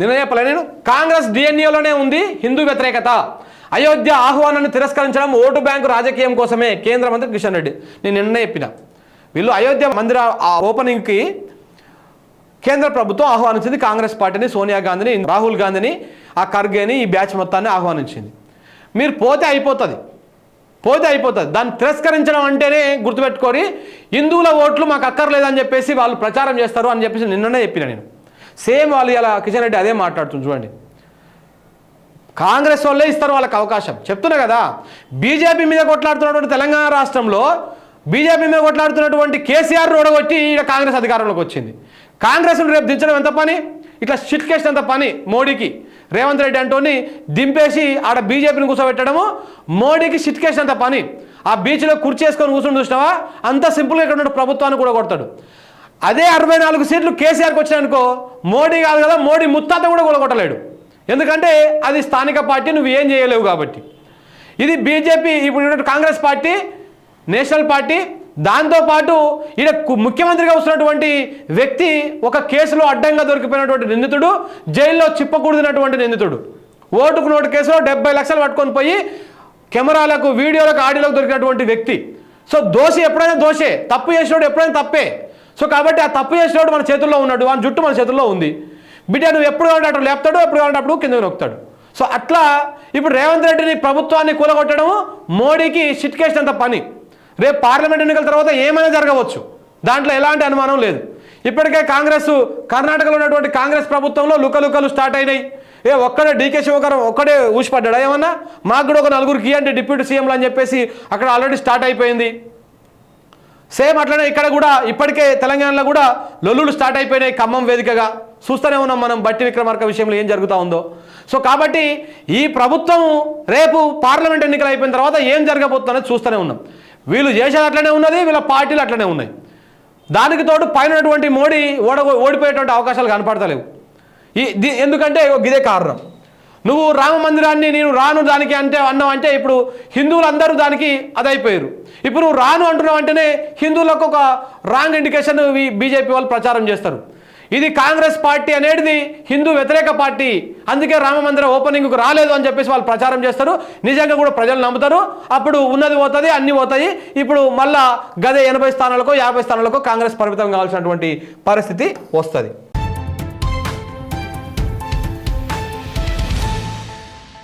నిన్న చెప్పలే నేను? కాంగ్రెస్ డిఎన్ఏలోనే ఉంది హిందూ వ్యతిరేకత. అయోధ్య ఆహ్వానాన్ని తిరస్కరించడం ఓటు బ్యాంకు రాజకీయం కోసమే కేంద్ర మంత్రి కిషన్ రెడ్డి. నేను నిన్న చెప్పిన. వీళ్ళు అయోధ్య మందిర ఆ ఓపెనింగ్కి కేంద్ర ప్రభుత్వం ఆహ్వానించింది కాంగ్రెస్ పార్టీని సోనియా గాంధీని రాహుల్ గాంధీని ఆ ఖర్గేని ఈ బ్యాచ్ మొత్తాన్ని ఆహ్వానించింది. మీరు పోతే అయిపోతుంది. పోతే అయిపోతుంది. దాన్ని తిరస్కరించడం అంటేనే గుర్తుపెట్టుకొని హిందువుల ఓట్లు మాకు అక్కర్లేదని చెప్పేసి వాళ్ళు ప్రచారం చేస్తారు అని చెప్పేసి నిన్ననే చెప్పిన నేను. సేమ్ వాళ్ళు ఇలా కిషన్ రెడ్డి అదే మాట్లాడుతుంది చూడండి. కాంగ్రెస్ వాళ్ళే ఇస్తారు వాళ్ళకి అవకాశం. చెప్తున్నా కదా బీజేపీ మీద కొట్లాడుతున్నటువంటి తెలంగాణ రాష్ట్రంలో బీజేపీ మీద కొట్లాడుతున్నటువంటి కేసీఆర్ ఓడగొట్టి ఈడ కాంగ్రెస్ అధికారంలోకి వచ్చింది. కాంగ్రెస్ను రేపు దించడం ఎంత పని? ఇట్లా చిట్కేసినంత పని? మోడీకి. రేవంత్ రెడ్డి అంటోని దింపేసి ఆడ బీజేపీని కూర్చోబెట్టడము మోడీకి షిట్కేసినంత పని? ఆ బీచ్లో కుర్చేసుకొని కూర్చొని చూసినావా? అంత సింపుల్గా ఇక్కడ ఉన్న ప్రభుత్వాన్ని కూడా కొడతాడు అదే అరవై నాలుగు సీట్లు కేసీఆర్కి వచ్చినాయనుకో మోడీ కాదు కదా మోడీ ముత్తాత కూడా కూడగొట్టలేడు ఎందుకంటే అది స్థానిక పార్టీ నువ్వు ఏం చేయలేవు కాబట్టి. ఇది బీజేపీ ఇప్పుడు కాంగ్రెస్ పార్టీ నేషనల్ పార్టీ దాంతోపాటు ఈడ కు- ముఖ్యమంత్రిగా వస్తున్నటువంటి వ్యక్తి ఒక కేసులో అడ్డంగా దొరికిపోయినటువంటి నిందితుడు జైల్లో చిప్పకూడినటువంటి నిందితుడు. ఓటుకు నోటు కేసులో డెబ్బై లక్షలు పట్టుకొని పోయి కెమెరాలకు వీడియోలకు ఆడియోలకు దొరికినటువంటి వ్యక్తి. సో దోషి ఎప్పుడైనా దోషే తప్పు చేసినోడు ఎప్పుడైనా తప్పే. సో కాబట్టి ఆ తప్పు చేసినోడు మన చేతుల్లో ఉన్నాడు ఆ జుట్టు మన చేతుల్లో ఉంది. బిడ్డ నువ్వు ఎప్పుడు కావాలంటే అటు లేపుతాడు ఎప్పుడు కావాలంటే అప్పుడు కింద నొక్కుతాడు. సో అట్లా ఇప్పుడు రేవంత్ రెడ్డిని ప్రభుత్వాన్ని కూలగొట్టడం మోడీకి చిట్కేసినంత పని. రేపు పార్లమెంట్ ఎన్నికల తర్వాత ఏమైనా జరగవచ్చు. దాంట్లో ఎలాంటి అనుమానం లేదు. ఇప్పటికే కాంగ్రెస్ కర్ణాటకలో ఉన్నటువంటి కాంగ్రెస్ ప్రభుత్వంలో లుకలుకలు స్టార్ట్ అయినాయి. ఏ ఒక్కడే డీకే శివకరం ఒక్కడే ఊసిపడ్డాడా? ఏమన్నా? మాకు కూడా ఒక నలుగురికి ఇవ్వండి డిప్యూటీ సీఎంలు అని చెప్పేసి అక్కడ ఆల్రెడీ స్టార్ట్ అయిపోయింది. సేమ్ అట్లనే ఇక్కడ కూడా ఇప్పటికే తెలంగాణలో కూడా లొల్లులు స్టార్ట్ అయిపోయినాయి ఖమ్మం వేదికగా. చూస్తూనే ఉన్నాం మనం బట్టి విక్రమార్క విషయంలో ఏం జరుగుతూ ఉందో. సో కాబట్టి ఈ ప్రభుత్వం రేపు పార్లమెంట్ ఎన్నికలు అయిపోయిన తర్వాత ఏం జరగబోతుందనేది చూస్తూనే ఉన్నాం. వీళ్ళు చేసేది అట్లనే ఉన్నది వీళ్ళ పార్టీలు అట్లనే ఉన్నాయి. దానికి తోడు పైన మోడీ ఓడ ఓడిపోయేటువంటి అవకాశాలు కనపడతలేవు. ఈ దీ- ఎందుకంటే ఇదే కారణం. నువ్వు రామ మందిరాన్ని నేను రాను దానికి అంటే అన్నావు అంటే ఇప్పుడు హిందువులు అందరూ దానికి అదైపోయారు. ఇప్పుడు నువ్వు రాను అంటున్నావు అంటేనే హిందువులకు ఒక రాంగ్ ఇండికేషన్ బీజేపీ వాళ్ళు ప్రచారం చేస్తారు. ఇది కాంగ్రెస్ పార్టీ అనేది హిందూ వ్యతిరేక పార్టీ. అందుకే రామ మందిరం ఓపెనింగ్కు రాలేదు అని చెప్పేసి వాళ్ళు ప్రచారం చేస్తారు. నిజంగా కూడా ప్రజలు నమ్ముతారు. అప్పుడు ఉన్నది పోతుంది అన్ని పోతాయి. ఇప్పుడు మళ్ళా గదే ఎనభై స్థానాలకు యాభై స్థానాలకు కాంగ్రెస్ పరిమితం కావాల్సినటువంటి పరిస్థితి వస్తుంది.